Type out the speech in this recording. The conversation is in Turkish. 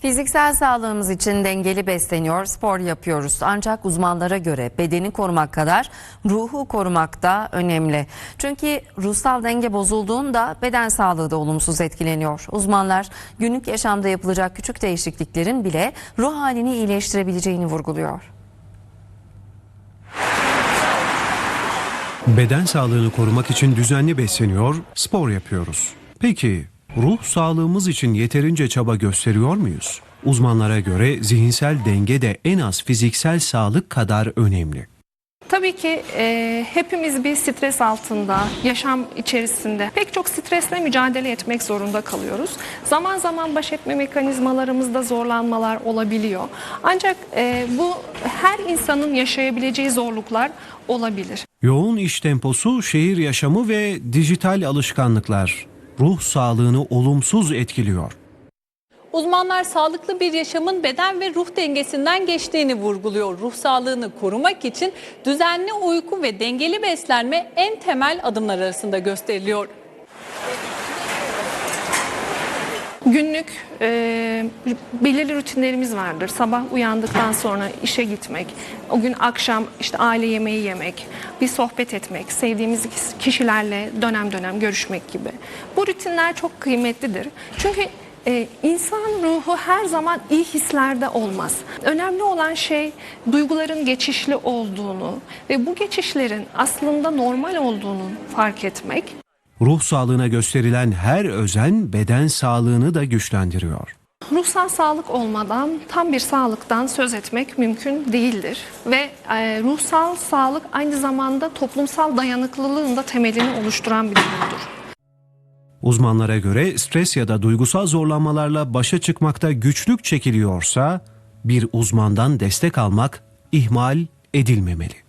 Fiziksel sağlığımız için dengeli besleniyor, spor yapıyoruz. Ancak uzmanlara göre bedeni korumak kadar ruhu korumak da önemli. Çünkü ruhsal denge bozulduğunda beden sağlığı da olumsuz etkileniyor. Uzmanlar günlük yaşamda yapılacak küçük değişikliklerin bile ruh halini iyileştirebileceğini vurguluyor. Beden sağlığını korumak için düzenli besleniyor, spor yapıyoruz. Peki ruh sağlığımız için yeterince çaba gösteriyor muyuz? Uzmanlara göre zihinsel denge de en az fiziksel sağlık kadar önemli. Tabii ki e, hepimiz bir stres altında, yaşam içerisinde pek çok stresle mücadele etmek zorunda kalıyoruz. Zaman zaman baş etme mekanizmalarımızda zorlanmalar olabiliyor. Ancak e, bu her insanın yaşayabileceği zorluklar olabilir. Yoğun iş temposu, şehir yaşamı ve dijital alışkanlıklar ruh sağlığını olumsuz etkiliyor. Uzmanlar sağlıklı bir yaşamın beden ve ruh dengesinden geçtiğini vurguluyor. Ruh sağlığını korumak için düzenli uyku ve dengeli beslenme en temel adımlar arasında gösteriliyor. Günlük e, belirli rutinlerimiz vardır. Sabah uyandıktan sonra işe gitmek, o gün akşam işte aile yemeği yemek, bir sohbet etmek, sevdiğimiz kişilerle dönem dönem görüşmek gibi. Bu rutinler çok kıymetlidir. Çünkü e, insan ruhu her zaman iyi hislerde olmaz. Önemli olan şey duyguların geçişli olduğunu ve bu geçişlerin aslında normal olduğunu fark etmek. Ruh sağlığına gösterilen her özen beden sağlığını da güçlendiriyor. Ruhsal sağlık olmadan tam bir sağlıktan söz etmek mümkün değildir. Ve e, ruhsal sağlık aynı zamanda toplumsal dayanıklılığın da temelini oluşturan bir durumdur. Uzmanlara göre stres ya da duygusal zorlanmalarla başa çıkmakta güçlük çekiliyorsa bir uzmandan destek almak ihmal edilmemeli.